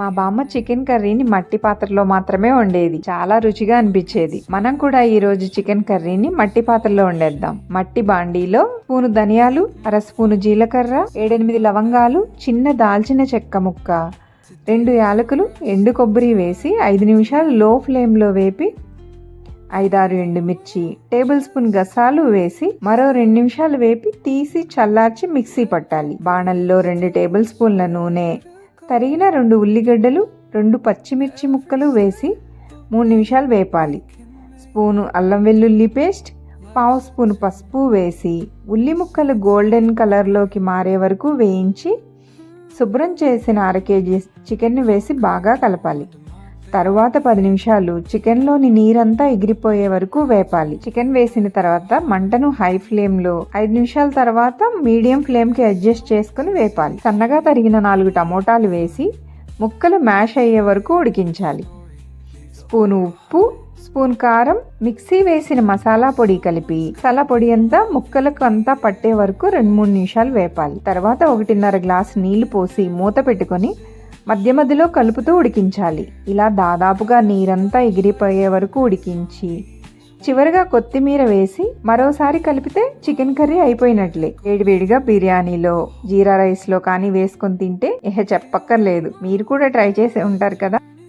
మా బామ్మ చికెన్ కర్రీని మట్టి పాత్రలో మాత్రమే వండేది. చాలా రుచిగా అనిపించేది. మనం కూడా ఈ రోజు చికెన్ కర్రీని మట్టి పాత్రలో వండేద్దాం. మట్టి బాండీలో స్పూను ధనియాలు అర స్పూను జీలకర్ర ఏడెనిమిది లవంగాలు చిన్న దాల్చిన చెక్క ముక్క రెండు యాలకులు ఎండు కొబ్బరి వేసి ఐదు నిమిషాలు లో ఫ్లేమ్లో వేపి ఐదారు ఎండుమిర్చి టేబుల్ స్పూన్ గసాలు వేసి మరో రెండు నిమిషాలు వేపి తీసి చల్లార్చి మిక్సీ పట్టాలి. బాణల్లో రెండు టేబుల్ స్పూన్ల నూనె తరిగిన రెండు ఉల్లిగడ్డలు రెండు పచ్చిమిర్చి ముక్కలు వేసి మూడు నిమిషాలు వేపాలి. స్పూను అల్లం వెల్లుల్లి పేస్ట్ పావు స్పూన్ పసుపు వేసి ఉల్లి ముక్కలు గోల్డెన్ కలర్లోకి మారే వరకు వేయించి శుభ్రం చేసిన అర కేజీ చికెన్ని వేసి బాగా కలపాలి. తరువాత పది నిమిషాలు చికెన్లోని నీరంతా ఎగిరిపోయే వరకు వేపాలి. చికెన్ వేసిన తర్వాత మంటను హై ఫ్లేమ్లో ఐదు నిమిషాల తర్వాత మీడియం ఫ్లేమ్కి అడ్జస్ట్ చేసుకుని వేపాలి. సన్నగా తరిగిన నాలుగు టమోటాలు వేసి ముక్కలు మ్యాష్ అయ్యే వరకు ఉడికించాలి. స్పూన్ ఉప్పు స్పూన్ కారం మిక్సీ వేసిన మసాలా పొడి కలిపి మసాలా పొడి అంతా ముక్కలకు అంతా పట్టే వరకు రెండు మూడు నిమిషాలు వేపాలి. తర్వాత ఒకటిన్నర గ్లాస్ నీళ్ళు పోసి మూత పెట్టుకొని మధ్య మధ్యలో కలుపుతూ ఉడికించాలి. ఇలా దాదాపుగా నీరంతా ఎగిరిపోయే వరకు ఉడికించి చివరిగా కొత్తిమీర వేసి మరోసారి కలిపితే చికెన్ కర్రీ అయిపోయినట్లే. వేడివేడిగా బిర్యానీలో జీరా రైస్లో కానీ వేసుకొని తింటే ఇహ చెప్పక్కర్లేదు. మీరు కూడా ట్రై చేసే ఉంటారు కదా.